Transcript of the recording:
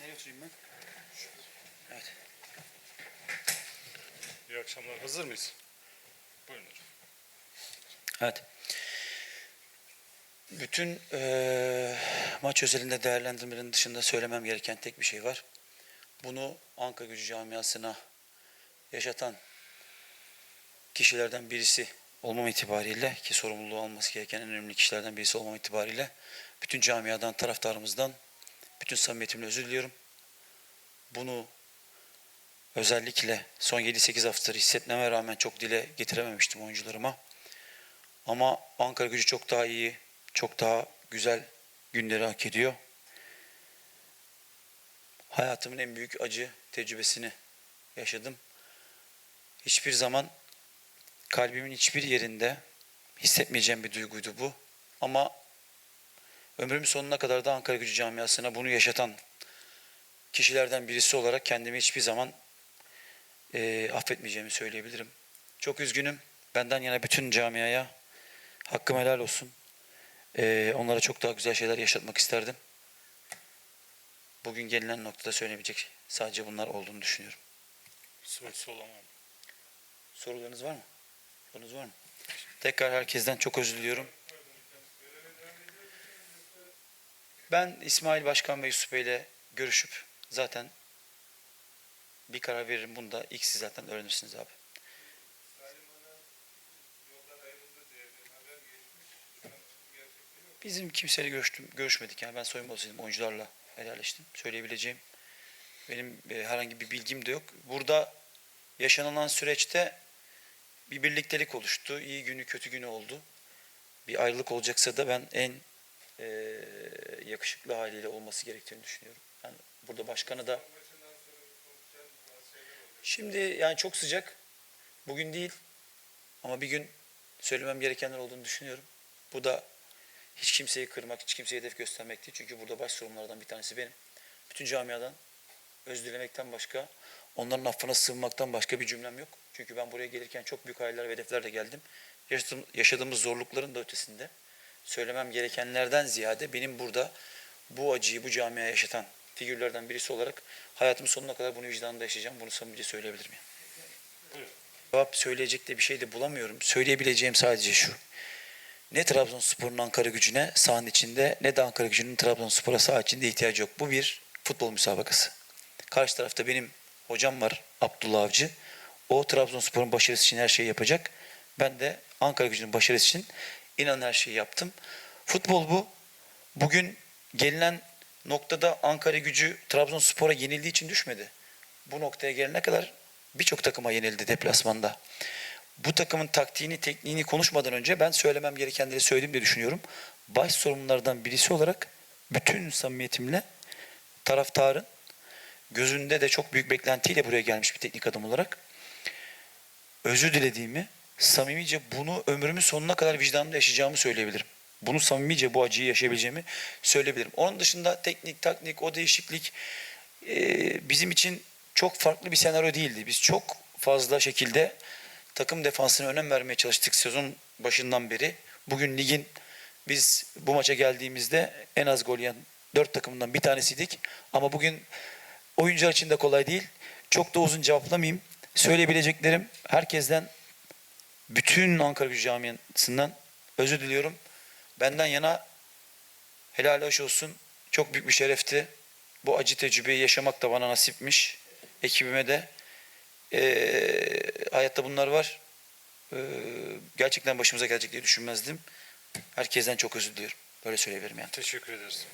Nereye oturayım ben? Evet. İyi akşamlar. Hazır mıyız? Buyurun hocam. Evet. Bütün eee, maç özelinde değerlendirmenin dışında söylemem gereken tek bir şey var. Bunu Ankara Gücü camiasına yaşatan kişilerden birisi olmam itibariyle ki sorumluluğu alması gereken en önemli kişilerden birisi olmam itibariyle bütün camiadan, taraftarımızdan bütün samimiyetimle özür diliyorum. Bunu özellikle son 7-8 haftadır hissetmeme rağmen çok dile getirememiştim oyuncularıma. Ama Ankara gücü çok daha iyi, çok daha güzel günleri hak ediyor. Hayatımın en büyük acı tecrübesini yaşadım. Hiçbir zaman kalbimin hiçbir yerinde hissetmeyeceğim bir duyguydu bu. Ama ömrümün sonuna kadar da Ankara gücü camiasına bunu yaşatan kişilerden birisi olarak kendimi hiçbir zaman eee, affetmeyeceğimi söyleyebilirim. Çok üzgünüm. Benden yana bütün camiaya hakkım helal olsun. Eee, onlara çok daha güzel şeyler yaşatmak isterdim. Bugün gelinen noktada söylenebilecek sadece bunlar olduğunu düşünüyorum. Sorusu olamam. Sorularınız var mı? Sorunuz var mı? Tekrar herkesten çok özür diliyorum. Ben İsmail Başkan ve Yusuf Bey ile görüşüp zaten bir karar veririm. Bunu da ilk siz zaten öğrenirsiniz abi. Bizim kimseyle görüştüm, görüşmedik. Yani ben soyunma odasıydım. Oyuncularla helalleştim. Söyleyebileceğim benim e, herhangi bir bilgim de yok. Burada yaşanılan süreçte bir birliktelik oluştu. İyi günü kötü günü oldu. Bir ayrılık olacaksa da ben en e, yakışıklı haliyle olması gerektiğini düşünüyorum. Yani burada başkanı da şimdi yani çok sıcak. Bugün değil ama bir gün söylemem gerekenler olduğunu düşünüyorum. Bu da hiç kimseyi kırmak, hiç kimseye hedef göstermek değil. Çünkü burada baş sorumlulardan bir tanesi benim. Bütün camiadan öz dilemekten başka, onların affına sığınmaktan başka bir cümlem yok. Çünkü ben buraya gelirken çok büyük hayaller ve hedeflerle geldim. Yaşadığım- Yaşadığımız zorlukların da ötesinde söylemem gerekenlerden ziyade benim burada bu acıyı bu camiaya yaşatan figürlerden birisi olarak hayatımın sonuna kadar bunu vicdanımda yaşayacağım. Bunu samimice söyleyebilirim yani. Buyurun. Cevap söyleyecek de bir şey de bulamıyorum. Söyleyebileceğim sadece şu. Ne Trabzonspor'un Ankara gücüne sahanın içinde ne de Ankara gücünün Trabzonspor'a saha içinde ihtiyacı yok. Bu bir futbol müsabakası. Karşı tarafta benim hocam var Abdullah Avcı. O Trabzonspor'un başarısı için her şeyi yapacak. Ben de Ankara gücünün başarısı için inan her şeyi yaptım. Futbol bu. Bugün gelinen noktada Ankara gücü Trabzonspor'a yenildiği için düşmedi. Bu noktaya gelene kadar birçok takıma yenildi deplasmanda. Bu takımın taktiğini, tekniğini konuşmadan önce ben söylemem gerekenleri söyledim diye düşünüyorum. Baş sorumlulardan birisi olarak bütün samimiyetimle taraftarın gözünde de çok büyük beklentiyle buraya gelmiş bir teknik adam olarak özür dilediğimi, samimice bunu ömrümün sonuna kadar vicdanımda yaşayacağımı söyleyebilirim. Bunu samimice bu acıyı yaşayabileceğimi söyleyebilirim. Onun dışında teknik, taknik, o değişiklik e, bizim için çok farklı bir senaryo değildi. Biz çok fazla şekilde takım defansına önem vermeye çalıştık sezon başından beri. Bugün ligin biz bu maça geldiğimizde en az gol yiyen dört takımından bir tanesiydik. Ama bugün oyuncular için de kolay değil. Çok da uzun cevaplamayayım. Söyleyebileceklerim herkesten bütün Ankara Gücü camiasından özür diliyorum. Benden yana helal hoş olsun. Çok büyük bir şerefti. Bu acı tecrübeyi yaşamak da bana nasipmiş. Ekibime de. Ee, hayatta bunlar var. Ee, gerçekten başımıza gelecek diye düşünmezdim. Herkesten çok özür diliyorum. Böyle söyleyebilirim yani. Teşekkür ederiz.